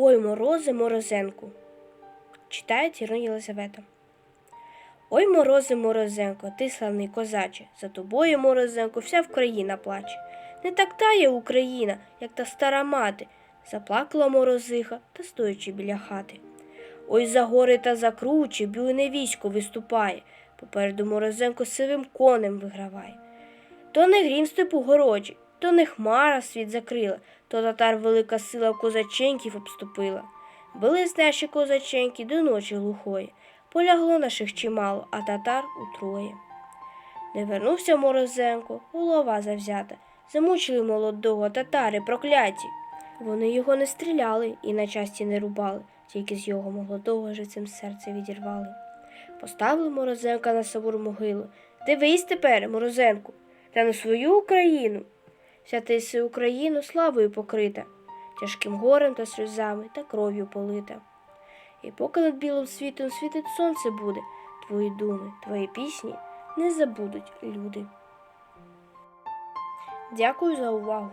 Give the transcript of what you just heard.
Ой, морози, морозенку. Читає Тірон Єлизавета. Ой, морози, морозенко, ти славний козаче, за тобою, морозенко, вся Вкраїна плаче. Не так тає Україна, як та стара мати, заплакала морозиха та стоячи біля хати. Ой, за гори та за кручі бюйне військо виступає, попереду морозенко сивим конем виграває. То не грім степу городжі, то не хмара світ закрила, то татар велика сила козаченьків обступила. Бились наші козаченьки до ночі глухої, полягло наших чимало, а татар утроє. Не вернувся морозенко, голова завзята, замучили молодого татари прокляті. Вони його не стріляли і на часті не рубали, тільки з його молодого живцем серце відірвали. Поставили морозенка на собор могилу. Дивись тепер, морозенку, та на свою Україну. Вся ти си Україну славою покрита, тяжким горем та сльозами та кров'ю полита. І поки над білим світом світить сонце буде, твої думи, твої пісні не забудуть люди. Дякую за увагу.